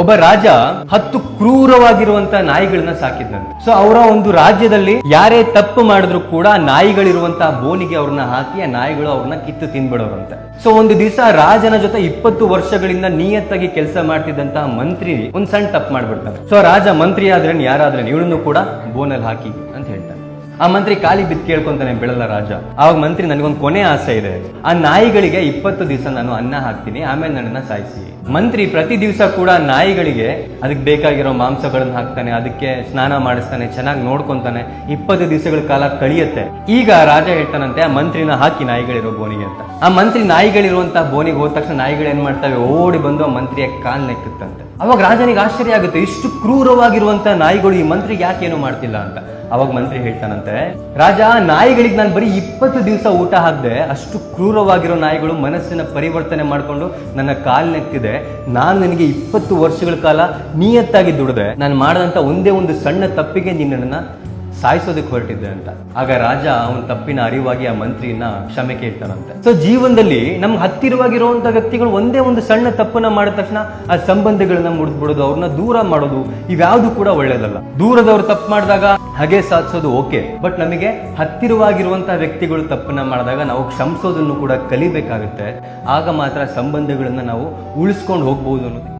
ಒಬ್ಬ ರಾಜ ಹತ್ತು ಕ್ರೂರವಾಗಿರುವಂತ ನಾಯಿಗಳನ್ನ ಸಾಕಿದ್ನಂತೆ. ಸೊ ಅವರ ಒಂದು ರಾಜ್ಯದಲ್ಲಿ ಯಾರೇ ತಪ್ಪು ಮಾಡಿದ್ರು ಕೂಡ ನಾಯಿಗಳಿರುವಂತಹ ಬೋನಿಗೆ ಅವ್ರನ್ನ ಹಾಕಿ ಆ ನಾಯಿಗಳು ಅವ್ರನ್ನ ಕಿತ್ತು ತಿನ್ಬಿಡೋರಂತೆ. ಸೊ ಒಂದು ದಿವಸ ರಾಜನ ಜೊತೆ ಇಪ್ಪತ್ತು ವರ್ಷಗಳಿಂದ ನಿಯತ್ತಾಗಿ ಕೆಲಸ ಮಾಡ್ತಿದ್ದಂತಹ ಮಂತ್ರಿ ಒಂದ್ ಸಣ್ಣ ತಪ್ಪು ಮಾಡ್ಬಿಡ್ತಾನೆ ಸೊ ರಾಜ ಮಂತ್ರಿ ಆದ್ರೆ ಯಾರಾದ್ರೆ ಇವಳನ್ನು ಕೂಡ ಬೋನಲ್ಲಿ ಹಾಕಿ ಅಂತ ಹೇಳ್ತಾನೆ ಆ ಮಂತ್ರಿ ಕಾಲಿ ಬಿದ್ದು ಕೇಳ್ಕೊಂತಾನೆ ಬೆಳಲ್ಲ ರಾಜ. ಆವಾಗ ಮಂತ್ರಿ ನನಗೊಂದು ಕೊನೆ ಆಸೆ ಇದೆ. ಆ ನಾಯಿಗಳಿಗೆ ಇಪ್ಪತ್ತು ದಿವಸ ನಾನು ಅನ್ನ ಹಾಕ್ತೀನಿ, ಆಮೇಲೆ ನನ್ನನ್ನ ಸಾಯಿಸಿ. ಮಂತ್ರಿ ಪ್ರತಿ ದಿವಸ ಕೂಡ ನಾಯಿಗಳಿಗೆ ಅದಕ್ಕೆ ಬೇಕಾಗಿರೋ ಮಾಂಸಗಳನ್ನು ಹಾಕ್ತಾನೆ, ಅದಕ್ಕೆ ಸ್ನಾನ ಮಾಡಿಸ್ತಾನೆ, ಚೆನ್ನಾಗಿ ನೋಡ್ಕೊಂತಾನೆ. ಇಪ್ಪತ್ತು ದಿವಸಗಳ ಕಾಲ ಕಳಿಯುತ್ತೆ. ಈಗ ರಾಜ ಹೇಳ್ತಾನಂತೆ, ಆ ಮಂತ್ರಿನ ಹಾಕಿ ನಾಯಿಗಳಿರೋ ಬೋನಿಗೆ ಅಂತ. ಆ ಮಂತ್ರಿ ನಾಯಿಗಳಿರುವಂತಹ ಬೋನಿಗೆ ಹೋದ ತಕ್ಷಣ ನಾಯಿಗಳು ಏನ್ ಮಾಡ್ತವೆ? ಓಡಿ ಬಂದು ಆ ಮಂತ್ರಿಯ ಕಾಲ್ ನೆಕ್ಕುತ್ತಂತೆ. ಅವಾಗ ರಾಜನಿಗೆ ಆಶ್ಚರ್ಯ ಆಗುತ್ತೆ, ಇಷ್ಟು ಕ್ರೂರವಾಗಿರುವಂತಹ ನಾಯಿಗಳು ಈ ಮಂತ್ರಿಗೆ ಯಾಕೆ ಏನು ಮಾಡ್ತಿಲ್ಲ ಅಂತ. ಅವಾಗ ಮಂತ್ರಿ ಹೇಳ್ತಾನಂತೆ, ರಾಜ ನಾಯಿಗಳಿಗೆ ನಾನು ಬರೀ ಇಪ್ಪತ್ತು ದಿವಸ ಊಟ ಹಾಕ್ದೆ ಅಷ್ಟು ಕ್ರೂರವಾಗಿರೋ ನಾಯಿಗಳು ಮನಸ್ಸಿನ ಪರಿವರ್ತನೆ ಮಾಡಿಕೊಂಡು ನನ್ನ ಕಾಲ್ ನೆಕ್ತಿದೆ ನಾನು ನಿನಗೆ ಇಪ್ಪತ್ತು ವರ್ಷಗಳ ಕಾಲ ನಿಯತ್ತಾಗಿ ದುಡಿದೆ. ನಾನು ಮಾಡಿದಂತ ಒಂದೇ ಒಂದು ಸಣ್ಣ ತಪ್ಪಿಗೆ ನೀನು ನನ್ನನ್ನ ಸಾಯಿಸೋದಕ್ಕೆ ಹೊರಟಿದ್ದೆ ಅಂತ. ಆಗ ರಾಜ ಅವನ ತಪ್ಪಿನ ಅರಿವಾಗಿ ಆ ಮಂತ್ರಿಯನ್ನ ಕ್ಷಮೆ ಕೇಳ್ತಾನಂತೆ. ಸೊ ಜೀವನದಲ್ಲಿ ನಮ್ಗೆ ಹತ್ತಿರವಾಗಿರುವಂತ ವ್ಯಕ್ತಿಗಳು ಒಂದೇ ಒಂದು ಸಣ್ಣ ತಪ್ಪನ್ನ ಮಾಡಿದ ತಕ್ಷಣ ಆ ಸಂಬಂಧಗಳನ್ನ ಮುಡಿದ್ಬಿಡೋದು ಅವ್ರನ್ನ ದೂರ ಮಾಡೋದು ಇವ್ಯಾವುದು ಕೂಡ ಒಳ್ಳೇದಲ್ಲ. ದೂರದವ್ರು ತಪ್ಪು ಮಾಡಿದಾಗ ಹಾಗೆ ಸಾಧಿಸೋದು ಓಕೆ. ಬಟ್ ನಮಗೆ ಹತ್ತಿರವಾಗಿರುವಂತಹ ವ್ಯಕ್ತಿಗಳು ತಪ್ಪನ್ನ ಮಾಡಿದಾಗ ನಾವು ಕ್ಷಮಿಸೋದನ್ನು ಕೂಡ ಕಲಿಬೇಕಾಗುತ್ತೆ. ಆಗ ಮಾತ್ರ ಸಂಬಂಧಗಳನ್ನ ನಾವು ಉಳಿಸ್ಕೊಂಡು ಹೋಗ್ಬೋದು ಅನ್ನೋದು.